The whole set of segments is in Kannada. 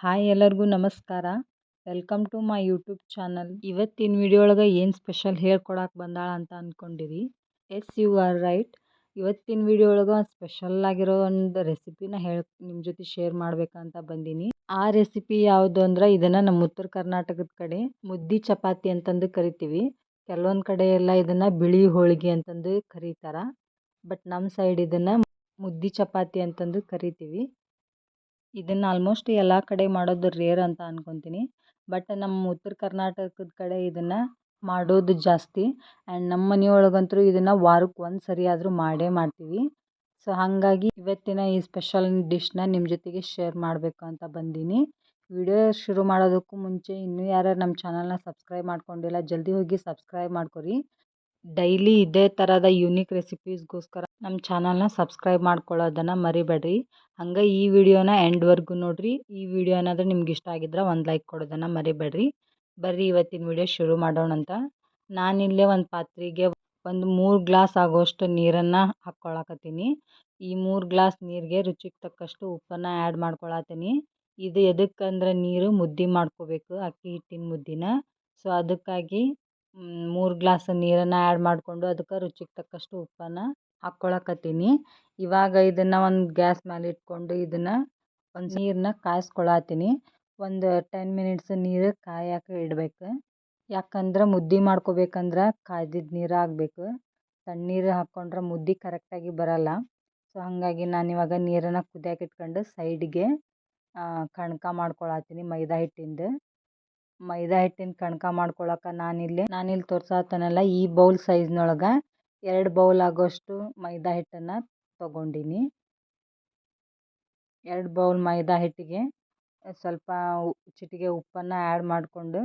ಹಾಯ್ ಎಲ್ಲರಿಗೂ ನಮಸ್ಕಾರ. Welcome to my YouTube channel ಇವತ್ತಿನ ವಿಡಿಯೋ ಒಳಗೆ ಏನು ಸ್ಪೆಷಲ್ ಹೇಳ್ಕೊಡಕ್ಕೆ ಬಂದಾಳ ಅಂತ ಅಂದ್ಕೊಂಡಿರಿ ಎಸ್ ಯು ಆರ್ ರೈಟ್ ಇವತ್ತಿನ ವಿಡಿಯೋ ಒಳಗೆ ಸ್ಪೆಷಲ್ ಆಗಿರೋ ಒಂದು ರೆಸಿಪಿನ ಹೇಳಿ ನಿಮ್ಮ ಜೊತೆ ಶೇರ್ ಮಾಡಬೇಕಂತ ಬಂದೀನಿ. ಆ ರೆಸಿಪಿ ಯಾವುದು ಅಂದ್ರೆ ಇದನ್ನು ನಮ್ಮ ಉತ್ತರ ಕರ್ನಾಟಕದ ಕಡೆ ಮುದ್ದಿ ಚಪಾತಿ ಅಂತಂದು ಕರಿತೀವಿ. ಕೆಲವೊಂದು ಕಡೆ ಎಲ್ಲ ಇದನ್ನು ಬಿಳಿ ಹೋಳಿಗೆ ಅಂತಂದು ಕರೀತಾರೆ. ಬಟ್ ನಮ್ಮ ಸೈಡ್ ಇದನ್ನು ಮುದ್ದಿ ಚಪಾತಿ ಅಂತಂದು ಕರಿತೀವಿ. ಇದನ್ನು ಆಲ್ಮೋಸ್ಟ್ ಎಲ್ಲ ಕಡೆ ಮಾಡೋದು ರೇರ್ ಅಂತ ಅನ್ಕೊತೀನಿ. ಬಟ್ ನಮ್ಮ ಉತ್ತರ ಕರ್ನಾಟಕದ ಕಡೆ ಇದನ್ನು ಮಾಡೋದು ಜಾಸ್ತಿ. ಆ್ಯಂಡ್ ನಮ್ಮ ಮನೆಯೊಳಗಂತೂ ಇದನ್ನು ವಾರಕ್ಕೆ ಒಂದು ಸರಿ ಆದರೂ ಮಾಡೇ ಮಾಡ್ತೀವಿ. ಸೊ ಹಾಗಾಗಿ ಇವತ್ತಿನ ಈ ಸ್ಪೆಷಲ್ ಡಿಶ್ನ ನಿಮ್ಮ ಜೊತೆಗೆ ಶೇರ್ ಮಾಡಬೇಕು ಅಂತ ಬಂದೀನಿ. ವಿಡಿಯೋ ಶುರು ಮಾಡೋದಕ್ಕೂ ಮುಂಚೆ ಇನ್ನೂ ಯಾರು ನಮ್ಮ ಚಾನಲ್ನ ಸಬ್ಸ್ಕ್ರೈಬ್ ಮಾಡ್ಕೊಂಡಿಲ್ಲ, ಜಲ್ದಿ ಹೋಗಿ ಸಬ್ಸ್ಕ್ರೈಬ್ ಮಾಡ್ಕೊರಿ. ಡೈಲಿ ಇದೇ ಥರದ ಯುನೀಕ್ ರೆಸಿಪೀಸ್ಗೋಸ್ಕರ ನಮ್ಮ ಚಾನಲ್ನ ಸಬ್ಸ್ಕ್ರೈಬ್ ಮಾಡ್ಕೊಳ್ಳೋದನ್ನು ಮರಿಬೇಡ್ರಿ. ಹಂಗೆ ಈ ವಿಡಿಯೋನ ಎಂಡ್ವರೆಗೂ ನೋಡಿರಿ. ಈ ವಿಡಿಯೋ ಏನಾದರೂ ನಿಮ್ಗೆ ಇಷ್ಟ ಆಗಿದ್ರೆ ಒಂದು ಲೈಕ್ ಕೊಡೋದನ್ನು ಮರಿಬೇಡ್ರಿ. ಬರ್ರಿ ಇವತ್ತಿನ ವಿಡಿಯೋ ಶುರು ಮಾಡೋಣಂತ ನಾನಿಲ್ಲೇ ಒಂದು ಪಾತ್ರೆಗೆ ಒಂದು ಮೂರು ಗ್ಲಾಸ್ ಆಗೋಷ್ಟು ನೀರನ್ನು ಹಾಕ್ಕೊಳಕತ್ತೀನಿ. ಈ ಮೂರು ಗ್ಲಾಸ್ ನೀರಿಗೆ ರುಚಿಗೆ ತಕ್ಕಷ್ಟು ಉಪ್ಪನ್ನು ಆ್ಯಡ್ ಮಾಡ್ಕೊಳತ್ತೀನಿ. ಇದು ಎದಕ್ಕಂದ್ರೆ ನೀರು ಮುದ್ದೆ ಮಾಡ್ಕೋಬೇಕು, ಅಕ್ಕಿ ಹಿಟ್ಟಿನ ಮುದ್ದಿನ. ಸೊ ಅದಕ್ಕಾಗಿ ಮೂರು ಗ್ಲಾಸ್ ನೀರನ್ನು ಆ್ಯಡ್ ಮಾಡಿಕೊಂಡು ಅದಕ್ಕೆ ರುಚಿಗೆ ತಕ್ಕಷ್ಟು ಉಪ್ಪನ್ನು ಹಾಕ್ಕೊಳಕತ್ತೀನಿ. ಇವಾಗ ಇದನ್ನು ಒಂದು ಗ್ಯಾಸ್ ಮೇಲೆ ಇಟ್ಕೊಂಡು ಇದನ್ನು ಒಂದು ನೀರನ್ನ ಕಾಯಿಸ್ಕೊಳತ್ತೀನಿ ಒಂದು ಟೆನ್ ಮಿನಿಟ್ಸ್ ನೀರು ಕಾಯಕ್ಕೆ ಇಡಬೇಕು. ಯಾಕಂದ್ರೆ ಮುದ್ದೆ ಮಾಡ್ಕೋಬೇಕಂದ್ರೆ ಕಾಯ್ದಿದ್ದ ನೀರು ಆಗಬೇಕು. ತಣ್ಣೀರು ಹಾಕ್ಕೊಂಡ್ರೆ ಮುದ್ದೆ ಕರೆಕ್ಟಾಗಿ ಬರಲ್ಲ. ಸೊ, ಹಾಗಾಗಿ ನಾನು ಇವಾಗ ನೀರನ್ನು ಕುದಿಯಕ್ಕೆ ಇಟ್ಕೊಂಡು ಸೈಡಿಗೆ ಕಣ್ಕ ಮಾಡ್ಕೊಳತ್ತೀನಿ ಮೈದಾ ಹಿಟ್ಟಿಂದು. ಮೈದಾ ಹಿಟ್ಟಿನ ಕಣ್ಕ ಮಾಡ್ಕೊಳಕ್ಕೆ ನಾನಿಲ್ಲಿ ನಾನಿಲ್ಲಿ ತೋರ್ಸತ್ತನಲ್ಲ ಈ ಬೌಲ್ ಸೈಜ್ನೊಳಗೆ ಎರಡು ಬೌಲ್ ಆಗೋಷ್ಟು ಮೈದಾ ಹಿಟ್ಟನ್ನು ತೊಗೊಂಡೀನಿ. ಎರಡು ಬೌಲ್ ಮೈದಾ ಹಿಟ್ಟಿಗೆ ಸ್ವಲ್ಪ ಚಿಟಿಕೆ ಉಪ್ಪನ್ನು ಆ್ಯಡ್ ಮಾಡಿಕೊಂಡು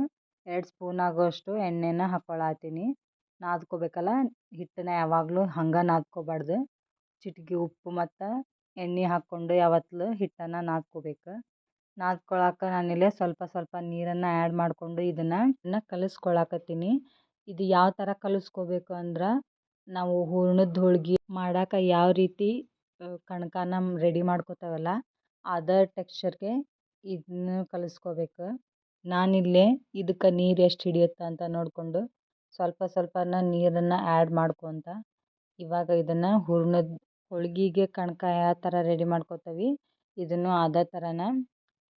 ಎರಡು ಸ್ಪೂನ್ ಆಗೋಷ್ಟು ಎಣ್ಣೆನ ಹಾಕ್ಕೊಳತ್ತೀನಿ ನಾದ್ಕೋಬೇಕಲ್ಲ, ಹಿಟ್ಟನ್ನ ಯಾವಾಗಲೂ ಹಂಗೆ ನಾದ್ಕೋಬಾರ್ದು. ಚಿಟಿಕೆ ಉಪ್ಪು ಮತ್ತು ಎಣ್ಣೆ ಹಾಕ್ಕೊಂಡು ಯಾವತ್ತೂ ಹಿಟ್ಟನ್ನು ನಾದ್ಕೋಬೇಕು. ನಾದ್ಕೊಳಕ್ಕೆ ನಾನಿಲ್ಲಿ ಸ್ವಲ್ಪ ಸ್ವಲ್ಪ ನೀರನ್ನು ಆ್ಯಡ್ ಮಾಡಿಕೊಂಡು ಇದನ್ನು ಕಲಿಸ್ಕೊಳಕತ್ತೀನಿ. ಇದು ಯಾವ ಥರ ಕಲಿಸ್ಕೋಬೇಕು ಅಂದ್ರೆ ನಾವು ಹೂರ್ಣದ ಹೋಳ್ಗೆ ಮಾಡಕ್ಕೆ ಯಾವ ರೀತಿ ಕಣಕನ ರೆಡಿ ಮಾಡ್ಕೊತೇವಲ್ಲ ಅದೇ ಟೆಕ್ಸ್ಚರ್ಗೆ ಇದನ್ನು ಕಲಿಸ್ಕೊಬೇಕು. ನಾನಿಲ್ಲಿ ಇದಕ್ಕೆ ನೀರು ಎಷ್ಟು ಹಿಡಿಯುತ್ತೆ ಅಂತ ನೋಡಿಕೊಂಡು ಸ್ವಲ್ಪ ಸ್ವಲ್ಪನ ನೀರನ್ನು ಆ್ಯಡ್ ಮಾಡ್ಕೊತ ಇವಾಗ ಇದನ್ನು ಹೂರ್ಣದ ಹೋಳ್ಗೆಗೆ ಕಣಕ ಯಾವ ಥರ ರೆಡಿ ಮಾಡ್ಕೊತೀವಿ. ಇದನ್ನು ಅದೇ ಥರನ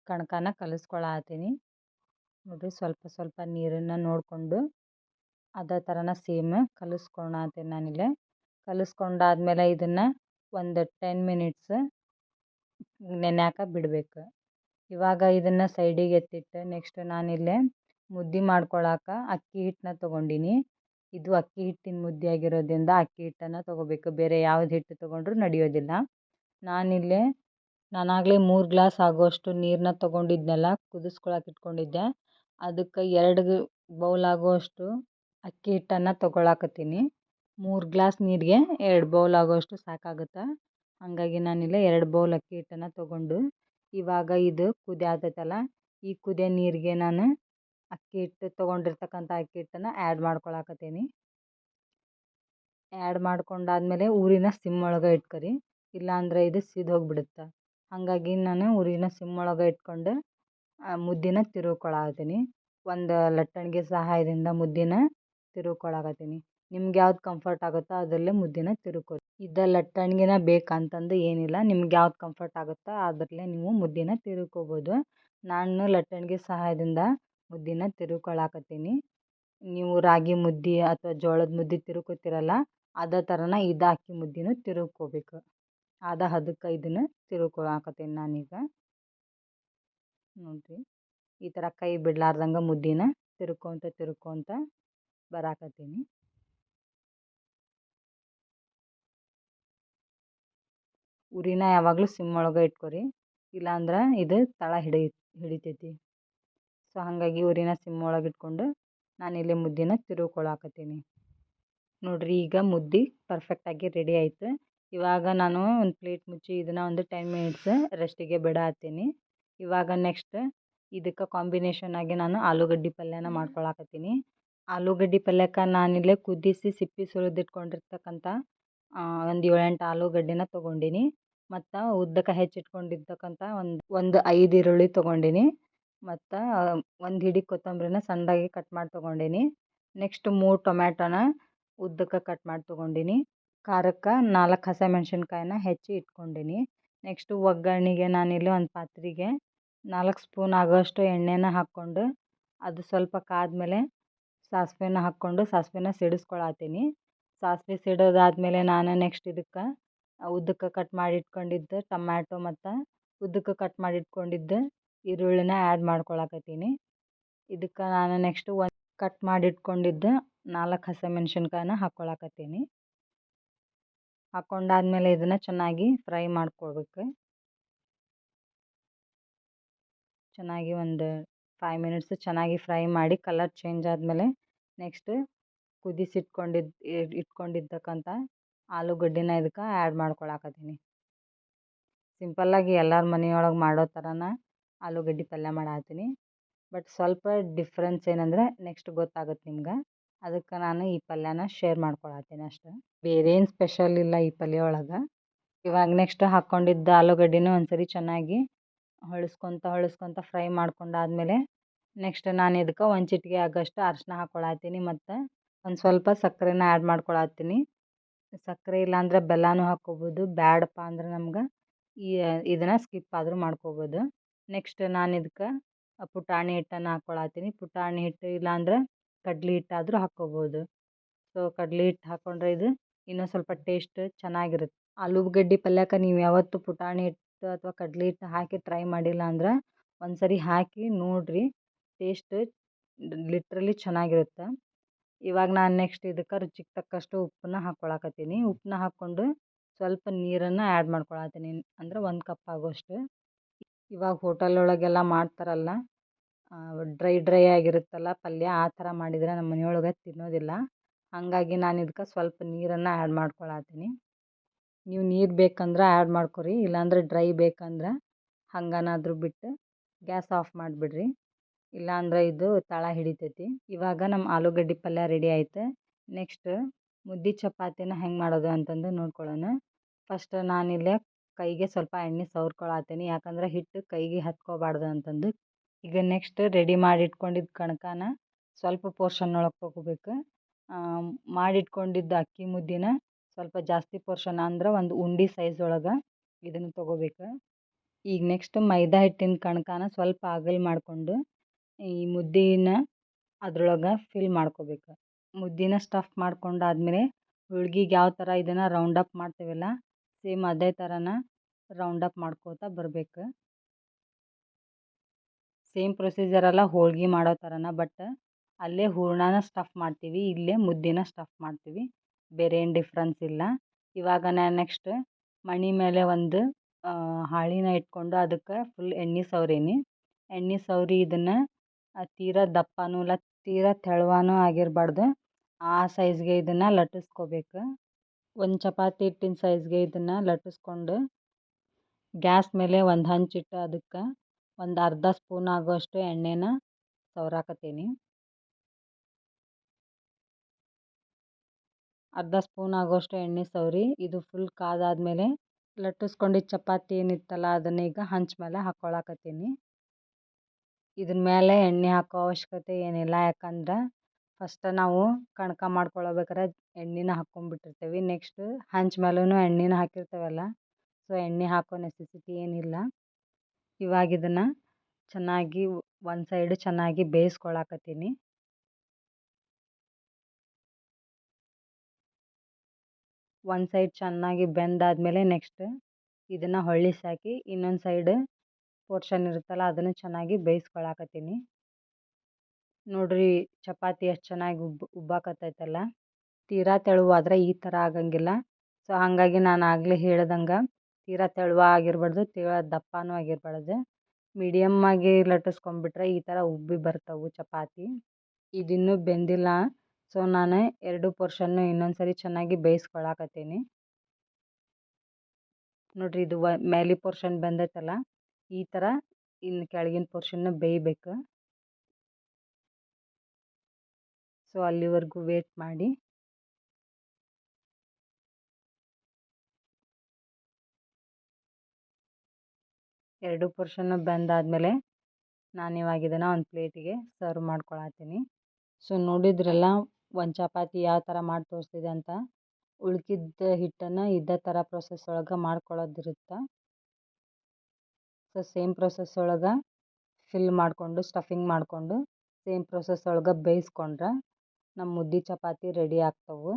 ಕಣಕನ ಕಲಿಸ್ಕೊಳತ್ತೀನಿ. ನೋಡಿರಿ ಸ್ವಲ್ಪ ಸ್ವಲ್ಪ ನೀರನ್ನು ನೋಡಿಕೊಂಡು ಅದೇ ಥರನ ಸೇಮ್ ಕಲಿಸ್ಕೊಳತ್ತೀನಿ ನಾನಿಲ್ಲಿ. ಕಲಿಸ್ಕೊಂಡಾದ್ಮೇಲೆ ಇದನ್ನು ಒಂದು ಟೆನ್ ಮಿನಿಟ್ಸ್ ನೆನ್ಯಾಕ ಬಿಡಬೇಕು. ಇವಾಗ ಇದನ್ನು ಸೈಡಿಗೆ ಎತ್ತಿಟ್ಟು ನೆಕ್ಸ್ಟ್ ನಾನಿಲ್ಲಿ ಮುದ್ದೆ ಮಾಡ್ಕೊಳಕ್ಕೆ ಅಕ್ಕಿ ಹಿಟ್ಟನ್ನ ತೊಗೊಂಡಿನಿ. ಇದು ಅಕ್ಕಿ ಹಿಟ್ಟಿನ ಮುದ್ದೆ ಆಗಿರೋದ್ರಿಂದ ಅಕ್ಕಿ ಹಿಟ್ಟನ್ನು ತೊಗೋಬೇಕು. ಬೇರೆ ಯಾವ್ದು ಹಿಟ್ಟು ತೊಗೊಂಡ್ರೂ ನಡೆಯೋದಿಲ್ಲ. ನಾನಿಲ್ಲಿ ನಾನಾಗಲೇ ಮೂರು ಗ್ಲಾಸ್ ಆಗೋಷ್ಟು ನೀರನ್ನ ತೊಗೊಂಡಿದ್ನಲ್ಲ ಕುದಿಸ್ಕೊಳಕ್ಕೆ ಇಟ್ಕೊಂಡಿದ್ದೆ. ಅದಕ್ಕೆ ಎರಡು ಬೌಲ್ ಆಗುವಷ್ಟು ಅಕ್ಕಿ ಹಿಟ್ಟನ್ನು ತೊಗೊಳಕತ್ತೀನಿ. ಮೂರು ಗ್ಲಾಸ್ ನೀರಿಗೆ ಎರಡು ಬೌಲ್ ಆಗೋವಷ್ಟು ಸಾಕಾಗುತ್ತೆ. ಹಾಗಾಗಿ ನಾನಿಲ್ಲಿ ಎರಡು ಬೌಲ್ ಅಕ್ಕಿ ಹಿಟ್ಟನ್ನು ತೊಗೊಂಡು ಇವಾಗ ಇದು ಕುದಿಯಾತೈತಲ್ಲ ಈ ಕುದಿಯೋ ನೀರಿಗೆ ನಾನು ಅಕ್ಕಿ ಹಿಟ್ಟು ತೊಗೊಂಡಿರ್ತಕ್ಕಂಥ ಅಕ್ಕಿ ಹಿಟ್ಟನ್ನು ಆ್ಯಡ್ ಮಾಡ್ಕೊಳಕತ್ತೀನಿ. ಆ್ಯಡ್ ಮಾಡ್ಕೊಂಡಾದ್ಮೇಲೆ ಊರಿನ ಸಿಮ್ ಒಳಗೆ ಇಟ್ಕರಿ, ಇಲ್ಲಾಂದರೆ ಇದು ಸಿದ್ ಹೋಗ್ಬಿಡುತ್ತೆ. ಹಾಗಾಗಿ ನಾನು ಊರಿನ ಸಿಮ್ ಒಳಗೆ ಇಟ್ಕೊಂಡು ಮುದ್ದೆನ ತಿರುವ್ಕೊಳತ್ತೀನಿ ಒಂದು ಲಟ್ಟಣಿಗೆ ಸಹಾಯದಿಂದ ಮುದ್ದೆನ ತಿರುವ್ಕೊಳಕತ್ತೀನಿ ನಿಮ್ಗೆ ಯಾವ್ದು ಕಂಫರ್ಟ್ ಆಗುತ್ತೋ ಅದರಲ್ಲೇ ಮುದ್ದೆನ ತಿರುವ್ಕೊರಿ ಇದು ಲಟ್ಟಣಿಗೆನ ಬೇಕಂತಂದು ಏನಿಲ್ಲ, ನಿಮ್ಗೆ ಯಾವ್ದು ಕಂಫರ್ಟ್ ಆಗುತ್ತೋ ಅದರಲ್ಲೇ ನೀವು ಮುದ್ದೆನ ತಿರುವ್ಕೋಬೋದು ನಾನು ಲಟ್ಟಣಿಗೆ ಸಹಾಯದಿಂದ ಮುದ್ದೆನ ತಿರುವ್ಕೊಳಕತ್ತೀನಿ ನೀವು ರಾಗಿ ಮುದ್ದೆ ಅಥವಾ ಜೋಳದ ಮುದ್ದೆ ತಿರುವ್ಕೋತೀರಲ್ಲ ಅದೇ ಥರನ ಇದು ಅಕ್ಕಿ ಮುದ್ದೆನೂ ತಿರುವ್ಕೋಬೇಕು ಆದ ಹದಕ್ಕೆ ಇದನ್ನು ತಿರುವ್ಕೊಳಕತ್ತೀನಿ ನಾನೀಗ. ನೋಡಿರಿ, ಈ ಥರ ಕೈ ಬಿಡಲಾರ್ದಂಗೆ ಮುದ್ದೆನ ತಿರ್ಕೊತ ತಿರ್ಕೊತ ಬರಾಕತ್ತೀನಿ. ಉರಿನ ಯಾವಾಗಲೂ ಸಿಮ್ ಒಳಗೆ ಇಟ್ಕೊರಿ. ಇಲ್ಲಾಂದ್ರೆ ಇದು ತಳ ಹಿಡಿ, ಹಿಡಿತೈತಿ. ಸೊ, ಹಾಗಾಗಿ ಉರಿನ ಸಿಮ್ ಒಳಗೆ ಇಟ್ಕೊಂಡು ನಾನಿಲ್ಲಿ ಮುದ್ದೆನ ತಿರುವ್ಕೊಳಕತ್ತೀನಿ ನೋಡ್ರಿ, ಈಗ ಮುದ್ದೆ ಪರ್ಫೆಕ್ಟಾಗಿ ರೆಡಿ ಆಯಿತು. ಇವಾಗ ನಾನು ಒಂದು ಪ್ಲೇಟ್ ಮುಚ್ಚಿ ಇದನ್ನು ಒಂದು ಟೆನ್ ಮಿನಿಟ್ಸ್ ರೆಸ್ಟಿಗೆ ಬಿಡತ್ತೀನಿ ಇವಾಗ ನೆಕ್ಸ್ಟ್ ಇದಕ್ಕೆ ಕಾಂಬಿನೇಷನ್ ಆಗಿ ನಾನು ಆಲೂಗಡ್ಡೆ ಪಲ್ಯನ ಮಾಡ್ಕೊಳಕತ್ತೀನಿ. ಆಲೂಗಡ್ಡೆ ಪಲ್ಯಕ್ಕೆ ನಾನಿಲ್ಲೇ ಕುದಿಸಿ ಸಿಪ್ಪೆ ಸುಲಿದಿಟ್ಕೊಂಡಿರ್ತಕ್ಕಂಥ ಒಂದು ಏಳೆಂಟು ಆಲೂಗಡ್ಡೆನ ತೊಗೊಂಡೀನಿ. ಮತ್ತು ಉದ್ದಕ್ಕೆ ಹೆಚ್ಚಿಟ್ಕೊಂಡಿರ್ತಕ್ಕಂಥ ಒಂದು ಒಂದು ಐದು ಈರುಳ್ಳಿ ತೊಗೊಂಡೀನಿ. ಮತ್ತು ಒಂದು ಹಿಡಿ ಕೊತ್ತಂಬರಿನ ಸಣ್ಣದಾಗಿ ಕಟ್ ಮಾಡಿ ತೊಗೊಂಡೀನಿ. ನೆಕ್ಸ್ಟ್ ಮೂರು ಟೊಮ್ಯಾಟೋನ ಉದ್ದಕ್ಕೆ ಕಟ್ ಮಾಡಿ ತೊಗೊಂಡೀನಿ. ಖಾರಕ್ಕೆ ನಾಲ್ಕು ಹಸಿಮೆಣ್ಸಿನ್ಕಾಯಿನ ಹೆಚ್ಚಿ ಇಟ್ಕೊಂಡೀನಿ. ನೆಕ್ಸ್ಟು ಒಗ್ಗರಣೆಗೆ ನಾನಿಲ್ಲಿ ಒಂದು ಪಾತ್ರೆಗೆ ನಾಲ್ಕು ಸ್ಪೂನ್ ಆಗೋಷ್ಟು ಎಣ್ಣೆನ ಹಾಕ್ಕೊಂಡು ಅದು ಸ್ವಲ್ಪ ಕಾದ್ಮೇಲೆ ಸಾಸಿವೆನ ಹಾಕ್ಕೊಂಡು ಸಾಸಿವೆನ ಸಿಡಿಸ್ಕೊಳತ್ತೀನಿ ಸಾಸಿವೆ ಸಿಡಿದಾದ್ಮೇಲೆ ನಾನು ನೆಕ್ಸ್ಟ್ ಇದಕ್ಕೆ, ಉದ್ದಕ್ಕೆ ಕಟ್ ಮಾಡಿ ಇಟ್ಕೊಂಡಿದ್ದ ಟೊಮ್ಯಾಟೊ ಮತ್ತು ಉದ್ದಕ್ಕೆ ಕಟ್ ಮಾಡಿ ಇಟ್ಕೊಂಡಿದ್ದ ಈರುಳ್ಳಿನ ಆ್ಯಡ್ ಮಾಡ್ಕೊಳಕತ್ತೀನಿ. ಇದಕ್ಕೆ ನಾನು ನೆಕ್ಸ್ಟ್ ಒಂದು ಕಟ್ ಮಾಡಿ ಇಟ್ಕೊಂಡಿದ್ದ ನಾಲ್ಕು ಹಸಿಮೆಣ್ಸಿನ್ಕಾಯಿನ ಹಾಕ್ಕೊಳಕತ್ತೀನಿ ಹಾಕ್ಕೊಂಡಾದ್ಮೇಲೆ ಇದನ್ನು ಚೆನ್ನಾಗಿ ಫ್ರೈ ಮಾಡ್ಕೊಳ್ಬೇಕು. ಚೆನ್ನಾಗಿ ಒಂದು ಫೈವ್ ಮಿನಿಟ್ಸ್ ಚೆನ್ನಾಗಿ ಫ್ರೈ ಮಾಡಿ ಕಲರ್ ಚೇಂಜ್ ಆದಮೇಲೆ ನೆಕ್ಸ್ಟ್ ಕುದಿಸಿಟ್ಕೊಂಡಿದ್ದು ಇಟ್ಕೊಂಡಿರ್ತಕ್ಕಂಥ ಆಲೂಗಡ್ಡೆನ ಇದಕ್ಕೆ ಆ್ಯಡ್ ಮಾಡ್ಕೊಳಕತ್ತೀನಿ. ಸಿಂಪಲ್ಲಾಗಿ ಎಲ್ಲರ ಮನೆಯೊಳಗೆ ಮಾಡೋ ಥರನೇ ಆಲೂಗಡ್ಡೆ ಪಲ್ಯ ಮಾಡತ್ತೀನಿ. ಬಟ್ ಸ್ವಲ್ಪ ಡಿಫ್ರೆನ್ಸ್ ಏನಂದರೆ ನೆಕ್ಸ್ಟ್ ಗೊತ್ತಾಗುತ್ತೆ ನಿಮ್ಗೆ. ಅದಕ್ಕೆ ನಾನು ಈ ಪಲ್ಯನ ಶೇರ್ ಮಾಡ್ಕೊಳತ್ತೀನಿ ಅಷ್ಟೆ. ಬೇರೇನು ಸ್ಪೆಷಲ್ ಇಲ್ಲ ಈ ಪಲ್ಯ ಒಳಗೆ ಇವಾಗ ನೆಕ್ಸ್ಟ್ ಹಾಕ್ಕೊಂಡಿದ್ದ ಆಲೂಗಡ್ಡೆನೂ ಒಂದ್ಸರಿ ಚೆನ್ನಾಗಿ ಹೊಳಸ್ಕೊತ ಹೊಳಸ್ಕೊತ ಫ್ರೈ ಮಾಡ್ಕೊಂಡಾದ್ಮೇಲೆ ನೆಕ್ಸ್ಟ್ ನಾನು ಇದಕ್ಕೆ ಒಂದು ಚಿಟಿಕೆ ಆಗೋಷ್ಟು ಅರಿಶಿನ ಹಾಕ್ಕೊಳತ್ತೀನಿ ಮತ್ತು ಒಂದು ಸ್ವಲ್ಪ ಸಕ್ಕರೆನ ಆ್ಯಡ್ ಮಾಡ್ಕೊಳತ್ತೀನಿ. ಸಕ್ಕರೆ ಇಲ್ಲಾಂದ್ರೆ ಬೆಲ್ಲನೂ ಹಾಕ್ಕೊಬೋದು, ಬ್ಯಾಡಪ್ಪ ಅಂದ್ರೆ ನಮ್ಗೆ ಈ ಇದನ್ನು ಸ್ಕಿಪ್ ಆದರೂ ಮಾಡ್ಕೊಬೋದು. ನೆಕ್ಸ್ಟ್ ನಾನು ಇದಕ್ಕೆ ಪುಟಾಣಿ ಹಿಟ್ಟನ್ನು ಹಾಕ್ಕೊಳತ್ತೀನಿ ಪುಟಾಣಿ ಹಿಟ್ಟು ಇಲ್ಲಾಂದ್ರೆ ಕಡ್ಲೆ ಹಿಟ್ಟಾದರೂ ಹಾಕ್ಕೊಬೋದು. ಸೊ ಕಡ್ಲೆ ಹಿಟ್ಟು ಹಾಕ್ಕೊಂಡ್ರೆ ಇದು ಇನ್ನೂ ಸ್ವಲ್ಪ ಟೇಸ್ಟ್ ಚೆನ್ನಾಗಿರುತ್ತೆ ಆಲೂಗಡ್ಡೆ ಪಲ್ಯಕ್ಕೆ ನೀವು ಯಾವತ್ತೂ ಪುಟಾಣಿ ಹಿಟ್ಟು ಅಥವಾ ಕಡಲೆ ಹಿಟ್ಟು ಹಾಕಿ ಟ್ರೈ ಮಾಡಿಲ್ಲ ಅಂದ್ರೆ ಒಂದು ಸರಿ ಹಾಕಿ ನೋಡಿರಿ ಟೇಸ್ಟ್ ಲಿಟ್ರಲಿ ಚೆನ್ನಾಗಿರುತ್ತೆ. ಇವಾಗ ನಾನು ನೆಕ್ಸ್ಟ್ ಇದಕ್ಕೆ ರುಚಿಗೆ ತಕ್ಕಷ್ಟು ಉಪ್ಪನ್ನ ಹಾಕ್ಕೊಳಕತ್ತೀನಿ ಉಪ್ಪನ್ನ ಹಾಕ್ಕೊಂಡು ಸ್ವಲ್ಪ ನೀರನ್ನು ಆ್ಯಡ್ ಮಾಡ್ಕೊಳತ್ತೀನಿ ಅಂದ್ರೆ ಒಂದು ಕಪ್ ಆಗೋಷ್ಟು. ಇವಾಗ ಹೋಟೆಲ್ ಒಳಗೆಲ್ಲ ಮಾಡ್ತಾರಲ್ಲ ಡ್ರೈ ಡ್ರೈ ಆಗಿರುತ್ತಲ್ಲ ಪಲ್ಯ ಆ ಥರ ಮಾಡಿದರೆ ನಮ್ಮ ಮನೆಯೊಳಗೆ ತಿನ್ನೋದಿಲ್ಲ. ಹಾಗಾಗಿ ನಾನು ಇದಕ್ಕೆ ಸ್ವಲ್ಪ ನೀರನ್ನು ಆ್ಯಡ್ ಮಾಡ್ಕೊಳತ್ತೀನಿ. ನೀವು ನೀರು ಬೇಕಂದ್ರೆ ಆ್ಯಡ್ ಮಾಡ್ಕೊರಿ, ಇಲ್ಲಾಂದ್ರೆ ಡ್ರೈ ಬೇಕಂದ್ರೆ ಹಂಗನಾದರೂ ಬಿಟ್ಟು ಗ್ಯಾಸ್ ಆಫ್ ಮಾಡಿಬಿಡ್ರಿ. ಇಲ್ಲಾಂದ್ರೆ ಇದು ತಳ ಹಿಡಿತೈತಿ. ಇವಾಗ ನಮ್ಮ ಆಲೂಗಡ್ಡೆ ಪಲ್ಯ ರೆಡಿ ಆಯ್ತು. ನೆಕ್ಸ್ಟ್ ಮುದ್ದೆ ಚಪಾತಿನ ಹೆಂಗೆ ಮಾಡೋದು ಅಂತಂದು ನೋಡ್ಕೊಳ್ಳೋಣ. ಫಸ್ಟ್ ನಾನಿಲ್ಲಿ ಕೈಗೆ ಸ್ವಲ್ಪ ಎಣ್ಣೆ ಸವ್ರ್ಕೊಳತ್ತೀನಿ ಯಾಕಂದ್ರೆ ಹಿಟ್ಟು ಕೈಗೆ ಹತ್ಕೋಬಾರ್ದು ಅಂತಂದು. ಈಗ ನೆಕ್ಸ್ಟ್ ರೆಡಿ ಮಾಡಿ ಇಟ್ಕೊಂಡಿದ್ದ ಕಣಕನ ಸ್ವಲ್ಪ ಪೋರ್ಷನ್ ಒಳಗೆ ತೊಗೋಬೇಕು. ಮಾಡಿಟ್ಕೊಂಡಿದ್ದ ಅಕ್ಕಿ ಮುದ್ದೆನ ಸ್ವಲ್ಪ ಜಾಸ್ತಿ ಪೋರ್ಷನ್ ಅಂದ್ರೆ ಒಂದು ಉಂಡೆ ಸೈಜ್ ಒಳಗೆ ಇದನ್ನು ತೊಗೋಬೇಕು. ಈಗ ನೆಕ್ಸ್ಟ್ ಮೈದಾ ಹಿಟ್ಟಿನ ಕಣಕಾನ ಸ್ವಲ್ಪ ಅಗಲ ಮಾಡಿಕೊಂಡು ಈ ಮುದ್ದೆನ ಅದ್ರೊಳಗೆ ಫಿಲ್ ಮಾಡ್ಕೋಬೇಕು. ಮುದ್ದೆನ ಸ್ಟಫ್ ಮಾಡ್ಕೊಂಡಾದ್ಮೇಲೆ ಹೋಳ್ಗೆಗೆ ಯಾವ ಥರ ಇದನ್ನು ರೌಂಡ್ ಅಪ್ ಮಾಡ್ತೇವಲ್ಲ ಸೇಮ್ ಅದೇ ಥರನ ರೌಂಡ್ ಅಪ್ ಮಾಡ್ಕೋತಾ ಬರಬೇಕು. ಸೇಮ್ ಅಲ್ಲ ಹೋಳ್ಗೆ ಮಾಡೋ ಥರನ ಬಟ್ ಅಲ್ಲೇ ಹೂರಣನ ಸ್ಟಫ್ ಮಾಡ್ತೀವಿ, ಇಲ್ಲೇ ಮುದ್ದೆನ ಸ್ಟಫ್ ಮಾಡ್ತೀವಿ. ಬೇರೆ ಏನು ಡಿಫ್ರೆನ್ಸ್ ಇಲ್ಲ. ಇವಾಗ ನಾ ನೆಕ್ಸ್ಟ್ ಮಣಿ ಮೇಲೆ ಒಂದು ಹಾಳಿನ ಇಟ್ಕೊಂಡು ಅದಕ್ಕೆ ಫುಲ್ ಎಣ್ಣೆ ಸವರೀನಿ. ಎಣ್ಣೆ ಸವರಿ ಇದನ್ನು ತೀರ ದಪ್ಪನೂ ಇಲ್ಲ, ತೀರ ತೆಳುವನೂ ಆಗಿರಬಾರ್ದು. ಆ ಸೈಜ್ಗೆ ಇದನ್ನು ಲಟ್ಟಿಸ್ಕೋಬೇಕು. ಒಂದು ಚಪಾತಿ ಹಿಟ್ಟಿನ ಸೈಜ್ಗೆ ಇದನ್ನು ಲಟ್ಟಿಸ್ಕೊಂಡು ಗ್ಯಾಸ್ ಮೇಲೆ ಒಂದು ಹಂಚಿಟ್ಟು ಅದಕ್ಕೆ ಒಂದು ಅರ್ಧ ಸ್ಪೂನ್ ಆಗುವಷ್ಟು ಎಣ್ಣೆನ ಸವರಾಕತ್ತೀನಿ. ಅರ್ಧ ಸ್ಪೂನ್ ಆಗೋಷ್ಟು ಎಣ್ಣೆ ಸವರಿ, ಇದು ಫುಲ್ ಕಾದಾದ್ಮೇಲೆ ಲಟ್ಟಿಸ್ಕೊಂಡಿದ್ದ ಚಪಾತಿ ಏನಿತ್ತಲ್ಲ ಅದನ್ನ ಈಗ ಹಂಚ್ ಮೇಲೆ ಹಾಕ್ಕೊಳಕತ್ತೀನಿ ಇದ್ರ ಮೇಲೆ ಎಣ್ಣೆ ಹಾಕೋ ಅವಶ್ಯಕತೆ ಏನಿಲ್ಲ, ಯಾಕಂದ್ರೆ ಫಸ್ಟ್ ನಾವು ಕಣಕ ಮಾಡ್ಕೊಳ್ಬೇಕಾರೆ ಎಣ್ಣೆನ ಹಾಕ್ಕೊಂಡ್ಬಿಟ್ಟಿರ್ತೀವಿ ನೆಕ್ಸ್ಟ್ ಹಂಚ್ ಮೇಲೂ ಎಣ್ಣೆನ ಹಾಕಿರ್ತೇವಲ್ಲ ಸೊ ಎಣ್ಣೆ ಹಾಕೋ ನೆಸೆಸಿಟಿ ಏನಿಲ್ಲ. ಇವಾಗ ಇದನ್ನು ಚೆನ್ನಾಗಿ ಒಂದು ಸೈಡ್ ಚೆನ್ನಾಗಿ ಬೇಯಿಸ್ಕೊಳಕತ್ತೀನಿ. ಒಂದು ಸೈಡ್ ಚೆನ್ನಾಗಿ ಬೆಂದಾದ್ಮೇಲೆ ನೆಕ್ಸ್ಟ್ ಇದನ್ನು ಹೊಳ್ಳಿಸಾಕಿ ಇನ್ನೊಂದು ಸೈಡ್ ಪೋರ್ಷನ್ ಇರುತ್ತಲ್ಲ ಅದನ್ನು ಚೆನ್ನಾಗಿ ಬೇಯಿಸ್ಕೊಳಕತ್ತೀನಿ. ನೋಡ್ರಿ ಚಪಾತಿ ಎಷ್ಟು ಚೆನ್ನಾಗಿ ಉಬ್, ಉಬ್ಬಾಕತ್ತೈತಲ್ಲ. ತೀರಾ ತೆಳುವಾದ್ರೆ ಈ ಥರ ಆಗಂಗಿಲ್ಲ. ಸೊ ಹಾಗಾಗಿ ನಾನು ಆಗಲೇ ಹೇಳ್ದಂಗೆ ತೀರಾ ತೆಳುವ ಆಗಿರ್ಬಾರ್ದು, ತೀರಾ ದಪ್ಪನೂ ಆಗಿರ್ಬಾರ್ದು. ಮೀಡಿಯಮ್ಮಾಗಿ ಲಟ್ಟಿಸ್ಕೊಂಬಿಟ್ರೆ ಈ ಥರ ಉಬ್ಬಿ ಬರ್ತವೆ ಚಪಾತಿ. ಇದಿನ್ನೂ ಬೆಂದಿಲ್ಲ. ಸೊ, ನಾನು ಎರಡು ಪೋರ್ಷನ್ನು ಇನ್ನೊಂದು ಸರಿ ಚೆನ್ನಾಗಿ ಬೇಯಿಸ್ಕೊಳಕತ್ತೀನಿ. ನೋಡಿರಿ, ಇದು ವ ಮೇಲೆ ಪೋರ್ಷನ್ ಬಂದೈತಲ್ಲ, ಈ ಥರ ಇನ್ನು ಕೆಳಗಿನ ಪೋರ್ಷನ್ನು ಬೇಯಬೇಕು. ಸೊ, ಅಲ್ಲಿವರೆಗೂ ವೇಟ್ ಮಾಡಿ. ಎರಡು ಪೋರ್ಷನ್ನು ಬೆಂದಾದಮೇಲೆ ನಾನು ಇವಾಗ ಇದನ್ನು ಒಂದು ಪ್ಲೇಟಿಗೆ ಸರ್ವ್ ಮಾಡ್ಕೊಳತ್ತೀನಿ. ಸೊ, ನೋಡಿದ್ರಲ್ಲ ಒಂದು ಚಪಾತಿ ಯಾವ ಥರ ಮಾಡಿ ತೋರಿಸ್ತಿದ್ದೆ ಅಂತ. ಉಳ್ದಿದ್ದ ಹಿಟ್ಟನ್ನು ಇದೇ ಥರ ಪ್ರೊಸೆಸ್ ಒಳಗೆ ಮಾಡ್ಕೊಳ್ಳೋದಿರುತ್ತೆ ಸೊ ಸೇಮ್ ಪ್ರೊಸೆಸ್ ಒಳಗೆ ಫಿಲ್ ಮಾಡಿಕೊಂಡು ಸ್ಟಫಿಂಗ್ ಮಾಡಿಕೊಂಡು ಸೇಮ್ ಪ್ರೊಸೆಸ್ ಒಳಗೆ ಬೇಯಿಸ್ಕೊಂಡ್ರೆ ನಮ್ಮ ಮುದ್ದೆ ಚಪಾತಿ ರೆಡಿ ಆಗ್ತವೆ.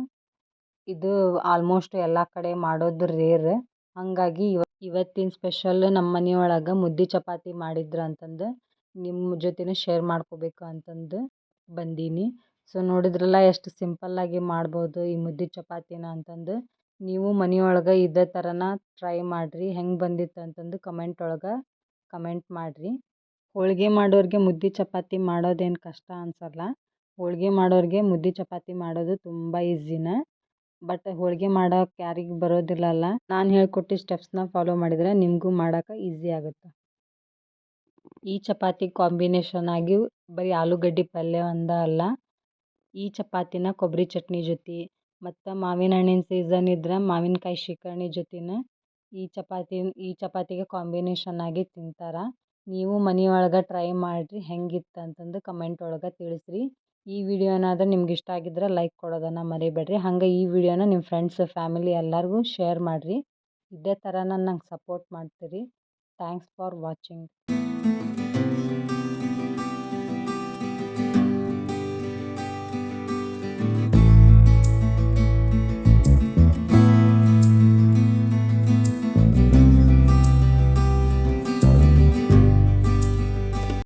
ಇದು ಆಲ್ಮೋಸ್ಟ್ ಎಲ್ಲ ಕಡೆ ಮಾಡೋದು ರೇರ್ ಹಾಗಾಗಿ ಇವ, ಇವತ್ತಿನ ಸ್ಪೆಷಲ್ ನಮ್ಮ ಮನೆಯೊಳಗೆ ಮುದ್ದೆ ಚಪಾತಿ ಮಾಡಿದ್ರು ಅಂತಂದು ನಿಮ್ಮ ಜೊತೆನೂ ಶೇರ್ ಮಾಡ್ಕೋಬೇಕು ಅಂತಂದು ಬಂದೀನಿ. ಸೊ ನೋಡಿದ್ರಲ್ಲ ಎಷ್ಟು ಸಿಂಪಲ್ಲಾಗಿ ಮಾಡ್ಬೋದು ಈ ಮುದ್ದೆ ಚಪಾತಿನ ಅಂತಂದು. ನೀವು ಮನೆಯೊಳಗೆ ಇದೇ ಥರನ ಟ್ರೈ ಮಾಡಿರಿ. ಹೆಂಗೆ ಬಂದಿತ್ತು ಅಂತಂದು ಕಮೆಂಟ್ ಒಳಗೆ ಕಮೆಂಟ್ ಮಾಡಿರಿ. ಹೋಳಿಗೆ ಮಾಡೋರಿಗೆ ಮುದ್ದೆ ಚಪಾತಿ ಮಾಡೋದೇನು ಕಷ್ಟ ಅನ್ಸಲ್ಲ. ಹೋಳಿಗೆ ಮಾಡೋರಿಗೆ ಮುದ್ದೆ ಚಪಾತಿ ಮಾಡೋದು ತುಂಬ ಈಸಿನೇ ಬಟ್ ಹೋಳಿಗೆ ಮಾಡೋಕೆ ಯಾರಿಗೆ ಬರೋದಿಲ್ಲಲ್ಲ. ನಾನು ಹೇಳ್ಕೊಟ್ಟಿ ಸ್ಟೆಪ್ಸ್ನ ಫಾಲೋ ಮಾಡಿದರೆ ನಿಮಗೂ ಮಾಡೋಕೆ ಈಸಿ ಆಗುತ್ತೆ? ಈ ಚಪಾತಿ ಕಾಂಬಿನೇಷನ್ ಆಗಿ ಬರೀ ಆಲೂಗಡ್ಡೆ ಪಲ್ಯ ಒಂದೇ ಅಲ್ಲ. ಈ ಚಪಾತಿನ ಕೊಬ್ಬರಿ ಚಟ್ನಿ ಜೊತೆ, ಮತ್ತು ಮಾವಿನ ಹಣ್ಣಿನ ಸೀಸನ್ ಇದ್ರೆ ಮಾವಿನಕಾಯಿ ಶಿಕರ್ಣಿ ಜೊತೆನ ಈ ಚಪಾತಿ, ಈ ಚಪಾತಿಗೆ ಕಾಂಬಿನೇಷನ್ ಆಗಿ ತಿಂತಾರೆ. ನೀವು ಮನೆ ಒಳಗೆ ಟ್ರೈ ಮಾಡಿರಿ ಹೆಂಗಿತ್ತು ಅಂತಂದು ಕಮೆಂಟ್ ಒಳಗೆ ತಿಳಿಸ್ರಿ. ಈ ವಿಡಿಯೋ ಏನಾದರೂ ನಿಮ್ಗೆ ಇಷ್ಟ ಆಗಿದ್ರೆ ಲೈಕ್ ಕೊಡೋದನ್ನು ಮರಿಬೇಡ್ರಿ. ಹಾಗೆ ಈ ವಿಡಿಯೋನ ನಿಮ್ಮ ಫ್ರೆಂಡ್ಸ್ ಫ್ಯಾಮಿಲಿ ಎಲ್ಲರಿಗೂ ಶೇರ್ ಮಾಡಿರಿ. ಇದೇ ಥರನ ನಂಗೆ ಸಪೋರ್ಟ್ ಮಾಡ್ತೀರಿ. Thanks for watching